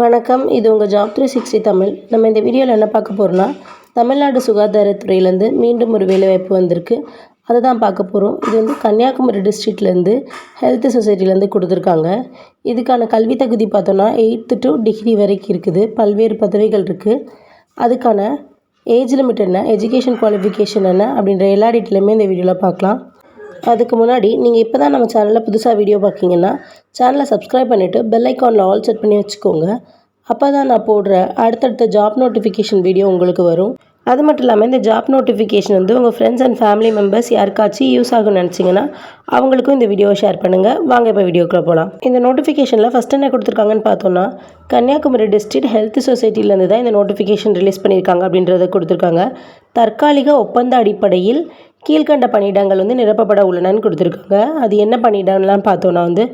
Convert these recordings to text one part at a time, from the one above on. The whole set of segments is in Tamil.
வணக்கம் இது உங்கள் ஜாப் த்ரீ சிக்ஸ்டி தமிழ். நம்ம இந்த வீடியோவில் என்ன பார்க்க போகிறோம்னா தமிழ்நாடு சுகாதாரத்துறையிலேருந்து மீண்டும் ஒரு வேலைவாய்ப்பு வந்திருக்கு. அதை தான் பார்க்க போகிறோம் இது வந்து கன்னியாகுமரி டிஸ்ட்ரிக்ட்லேருந்து ஹெல்த் சொசைட்டிலேருந்து கொடுத்துருக்காங்க. இதுக்கான கல்வி தகுதி பார்த்தோன்னா எயித்து டு டிகிரி வரைக்கும் இருக்குது. பல்வேறு பதவிகள் இருக்குது அதுக்கான ஏஜ் லிமிட் என்ன எஜுகேஷன் குவாலிஃபிகேஷன் என்ன அப்படின்ற எல்லா டீட்டெயிலுமே இந்த வீடியோவில் பார்க்கலாம். அதுக்கு முன்னாடி நீங்கள் இப்போ தான் நம்ம சேனலில் புதுசாக வீடியோ பார்க்கிங்கன்னா சேனலை சப்ஸ்கிரைப் பண்ணிவிட்டு பெல் ஐக்கானில் ஆல் செட் பண்ணி வச்சுக்கோங்க. அப்போ தான் நான் போடுற அடுத்தடுத்த ஜாப் நோட்டிஃபிகேஷன் வீடியோ உங்களுக்கு வரும். அது மட்டும் இல்லாமல் இந்த ஜாப் நோட்டிஃபிகேஷன் வந்து உங்கள் ஃப்ரெண்ட்ஸ் அண்ட் ஃபேமிலி மெம்பர்ஸ் யாருக்காச்சும் யூஸ் ஆகும்னு நினச்சிங்கன்னா அவங்களுக்கும் இந்த வீடியோவை ஷேர் பண்ணுங்கள் வாங்க இப்போ வீடியோக்குள்ளே போகலாம் இந்த நோட்டிஃபிகேஷனில் ஃபஸ்ட் என்ன கொடுத்துருக்காங்கன்னு பார்த்தோன்னா கன்னியாகுமரி டிஸ்ட்ரிக்ட் ஹெல்த் சொசைட்டிலேருந்து தான் இந்த நோட்டிஃபிகேஷன் ரிலீஸ் பண்ணியிருக்காங்க அப்படின்றத கொடுத்துருக்காங்க. தற்காலிக ஒப்பந்த அடிப்படையில் கீழ்கண்ட பணியிடங்கள் வந்து நிரப்பப்பட உள்ளனன்னு கொடுத்துருக்காங்க. அது என்ன பணியிடம்லாம் பார்த்தோன்னா வந்து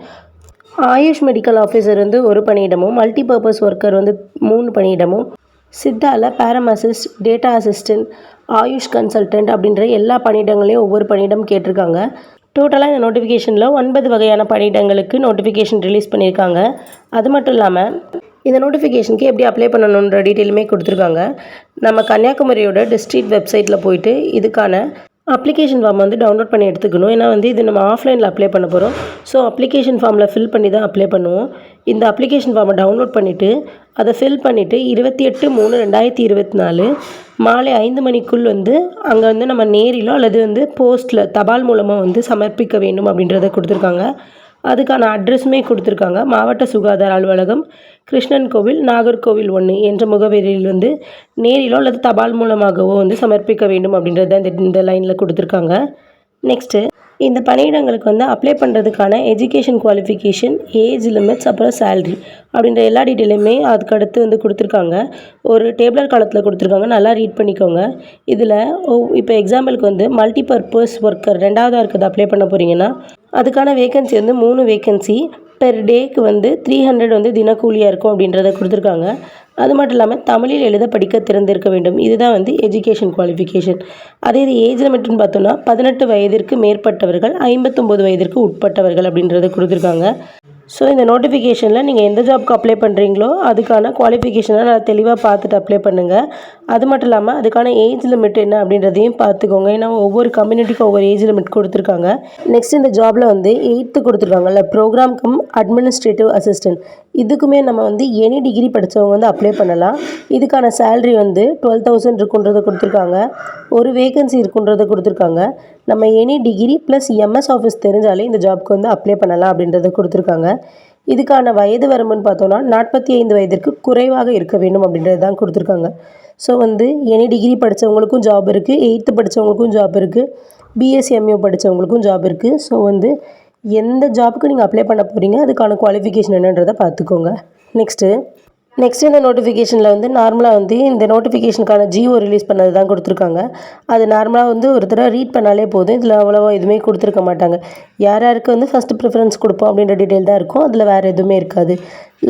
ஆயுஷ் மெடிக்கல் ஆஃபீஸர் வந்து ஒரு பணியிடமும் மல்டி பர்பஸ் ஒர்க்கர் வந்து மூணு பணியிடமும் சித்தாவில் pharmacist data assistant Ayush consultant அப்படின்ற எல்லா பணியிடங்களையும் ஒவ்வொரு பணியிடம் கேட்டிருக்காங்க. டோட்டலாக இந்த நோட்டிஃபிகேஷனில் ஒன்பது வகையான பணியிடங்களுக்கு நோட்டிஃபிகேஷன் ரிலீஸ் பண்ணியிருக்காங்க. அது மட்டும் இல்லாமல் இந்த நோட்டிஃபிகேஷனுக்கு எப்படி அப்ளை பண்ணணுன்ற டீட்டெயிலுமே கொடுத்துருக்காங்க. நம்ம கன்னியாகுமரியோட டிஸ்ட்ரிக்ட் வெப்சைட்டில் போயிட்டு இதுக்கான அப்ளிகேஷன் ஃபார்ம் வந்து டவுன்லோட் பண்ணி எடுத்துக்கணும். ஏன்னா வந்து இது நம்ம ஆஃப்லைனில் அப்ளை பண்ண போகிறோம் ஸோ அப்ளிகேஷன் ஃபார்மில் ஃபில் பண்ணி தான் அப்ளை பண்ணுவோம். இந்த அப்ளிகேஷன் ஃபார்மை டவுன்லோட் பண்ணிவிட்டு அதை ஃபில் பண்ணிவிட்டு இருபத்தி எட்டு மூணு ரெண்டாயிரத்தி இருபத்தி நாலு மாலை ஐந்து மணிக்குள் வந்து அங்கே வந்து நம்ம நேரிலோ அல்லது வந்து போஸ்ட்டில் தபால் மூலமாக வந்து சமர்ப்பிக்க வேண்டும் அப்படின்றத கொடுத்துருக்காங்க. அதுக்கான அட்ரஸுமே கொடுத்துருக்காங்க. மாவட்ட சுகாதார அலுவலகம் கிருஷ்ணன் கோவில் நாகர்கோவில் ஒன்று என்ற முகவரியில் வந்து நேரிலோ அல்லது தபால் மூலமாகவோ வந்து சமர்ப்பிக்க வேண்டும் அப்படின்றத இந்த இந்த லைனில் கொடுத்துருக்காங்க. நெக்ஸ்ட்டு இந்த பணியிடங்களுக்கு வந்து அப்ளை பண்ணுறதுக்கான எஜுகேஷன் குவாலிஃபிகேஷன் ஏஜ் லிமிட்ஸ் அப்புறம் சேல்ரி அப்படின்ற எல்லா டீட்டெயிலுமே அதுக்கு அடுத்து வந்து கொடுத்துருக்காங்க. ஒரு டேபிளர் காலத்தில் கொடுத்துருக்காங்க. நல்லா ரீட் பண்ணிக்கோங்க. இதில் இப்போ எக்ஸாம்பிளுக்கு வந்து மல்டி பர்பஸ் ஒர்க்கர் ரெண்டாவதாக இருக்கிறது அப்ளை பண்ண போகிறீங்கன்னா அதுக்கான வேகன்சி வந்து மூணு வேகன்சி பெர் டேக்கு வந்து த்ரீ ஹண்ட்ரட் வந்து தினக்கூலியாக இருக்கும் அப்படின்றத கொடுத்துருக்காங்க. அது மட்டும் இல்லாமல் தமிழில் எழுத படிக்க திறந்திருக்க வேண்டும். இதுதான் வந்து எஜுகேஷன் குவாலிஃபிகேஷன் அதே இது ஏஜ் லிமிட்னு பார்த்தோன்னா பதினெட்டு வயதிற்கு மேற்பட்டவர்கள் ஐம்பத்தொம்போது வயதிற்கு உட்பட்டவர்கள் அப்படின்றத கொடுத்துருக்காங்க. ஸோ இந்த நோட்டிஃபிகேஷனில் நீங்கள் எந்த ஜாப்க்கு அப்ளை பண்ணுறீங்களோ அதுக்கான குவாலிஃபிகேஷனை நான் தெளிவாக பார்த்துட்டு அப்ளை பண்ணுங்கள் அது மட்டும் இல்லாமல் அதுக்கான ஏஜ் லிமிட் என்ன அப்படின்றதையும் பார்த்துக்கோங்க. ஏன்னா ஒவ்வொரு கம்யூனிட்டிக்கும் ஒவ்வொரு ஏஜ் லிமிட் கொடுத்துருக்காங்க. நெக்ஸ்ட் இந்த ஜாபில் வந்து எயித்து கொடுத்துருக்காங்கல்ல ப்ரோக்ராம் கம் அட்மினிஸ்ட்ரேட்டிவ் அசிஸ்டன்ட் இதுக்குமே நம்ம வந்து எனி டிகிரி படித்தவங்க வந்து அப்ளை பண்ணலாம். இதுக்கான சேல்ரி வந்து டுவெல் தௌசண்ட் இருக்குன்றதை கொடுத்துருக்காங்க. ஒரு வேகன்சி இருக்குன்றதை கொடுத்துருக்காங்க. நம்ம any degree plus MS office தெரிஞ்சாலே இந்த ஜாப்க்கு வந்து அப்ளை பண்ணலாம் அப்படின்றத கொடுத்துருக்காங்க. இதுக்கான வயது வரம்புன்னு பார்த்தோன்னா நாற்பத்தி ஐந்து வயதிற்கு குறைவாக இருக்க வேண்டும் அப்படின்றது தான் கொடுத்துருக்காங்க. ஸோ வந்து எனி டிகிரி படித்தவங்களுக்கும் ஜாப் இருக்குது எயித்து படித்தவங்களுக்கும் ஜாப் இருக்குது பிஎஸ்சி படித்தவங்களுக்கும் ஜாப் இருக்குது ஸோ வந்து எந்த ஜாப்புக்கு நீங்கள் அப்ளை பண்ண போகிறீங்க அதுக்கான குவாலிஃபிகேஷன் என்னன்றதை பார்த்துக்கோங்க. நெக்ஸ்ட்டு நெக்ஸ்ட் இந்த நோட்டிஃபிகேஷனில் வந்து நார்மலாக வந்து இந்த நோட்டிஃபிகேஷனுக்கான ஜியோ ரிலீஸ் பண்ணது தான் கொடுத்துருக்காங்க. அது நார்மலாக வந்து ஒரு தடவை ரீட் பண்ணாலே போதும். இதில் அவ்வளோவா எதுவுமே கொடுத்துருக்க மாட்டாங்க. யார் யாருக்கு வந்து ஃபஸ்ட்டு ப்ரிஃபரன்ஸ் கொடுப்போம் அப்படின்ற டீட்டெயில் தான் இருக்கும். அதில் வேறு எதுவுமே இருக்காது.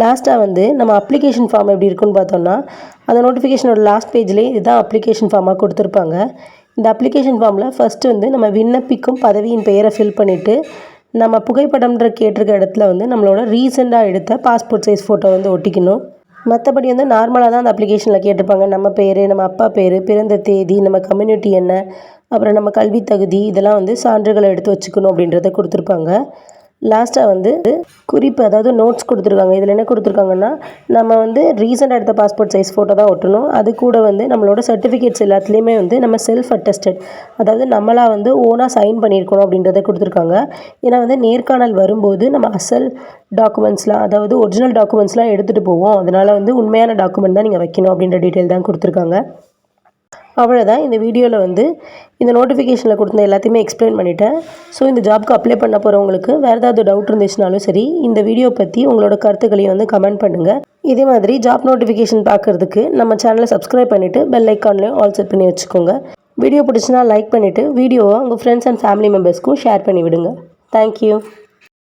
லாஸ்ட்டாக வந்து நம்ம அப்ளிகேஷன் ஃபார்ம் எப்படி இருக்குன்னு பார்த்தோம்னா அந்த நோட்டிஃபிகேஷனோட லாஸ்ட் பேஜ்லேயே இதுதான் அப்ளிகேஷன் ஃபார்மாக கொடுத்துருப்பாங்க. இந்த அப்ளிகேஷன் ஃபார்மில் ஃபஸ்ட்டு வந்து நம்ம விண்ணப்பிக்கும் பதவியின் பெயரை ஃபில் பண்ணிவிட்டு நம்ம புகைப்படம்ன்ற கேட்டிருக்க இடத்துல வந்து நம்மளோட ரீசெண்டாக எடுத்த பாஸ்போர்ட் சைஸ் ஃபோட்டோ வந்து ஒட்டிக்கணும். மற்றபடி வந்து நார்மலாக தான் அந்த அப்ளிகேஷனில் கேட்டிருப்பாங்க. நம்ம பேர் நம்ம அப்பா பேர் பிறந்த தேதி நம்ம கம்யூனிட்டி என்ன அப்புறம் நம்ம கல்வி தகுதி இதெல்லாம் வந்து சான்றுகளை எடுத்து வச்சுக்கணும் அப்படின்றத கொடுத்துருப்பாங்க. லாஸ்ட்டாக வந்து குறிப்பு அதாவது நோட்ஸ் கொடுத்துருக்காங்க. இதில் என்ன கொடுத்துருக்காங்கன்னா நம்ம வந்து ரீசெண்டாக எடுத்த பாஸ்போர்ட் சைஸ் ஃபோட்டோ தான் ஒட்டணும். அது கூட வந்து நம்மளோட சர்டிஃபிகேட்ஸ் எல்லாத்துலேயுமே வந்து நம்ம செல்ஃப் அட்டஸ்டட் அதாவது நம்மளாக வந்து ஓனாக சைன் பண்ணியிருக்கணும் அப்படின்றத கொடுத்துருக்காங்க. ஏன்னா வந்து நேர்காணல் வரும்போது நம்ம அசல் டாக்குமெண்ட்ஸ்லாம் அதாவது ஒரிஜினல் டாக்குமெண்ட்ஸ்லாம் எடுத்துகிட்டு போவோம். அதனால் வந்து உண்மையான டாக்குமெண்ட் தான் நீங்கள் வைக்கணும் அப்படின்ற டீட்டெயில் தான் கொடுத்துருக்காங்க. அவ்வளோதான் இந்த வீடியோவில் வந்து இந்த நோட்டிஃபிகேஷனில் கொடுத்த எல்லாத்தையுமே எக்ஸ்பிளைன் பண்ணிட்டேன். ஸோ இந்த ஜாப்க்கு அப்ளை பண்ண போகிறவங்களுக்கு வேறு ஏதாவது டவுட் இருந்துச்சுனாலும் சரி இந்த வீடியோ பற்றி உங்களோட கருத்துக்களையும் வந்து கமெண்ட் பண்ணுங்கள் இதே மாதிரி ஜாப் நோட்டிஃபிகேஷன் பார்க்குறதுக்கு நம்ம சேனலை சப்ஸ்கிரைப் பண்ணிவிட்டு பெல் ஐக்கான்லேயும் ஆல் செட் பண்ணி வச்சுக்கோங்க. வீடியோ பிடிச்சினா லைக் பண்ணிவிட்டு வீடியோவை உங்கள் ஃப்ரெண்ட்ஸ் அண்ட் ஃபேமிலி மெம்பர்ஸ்க்கும் ஷேர் பண்ணி விடுங்க தேங்க்யூ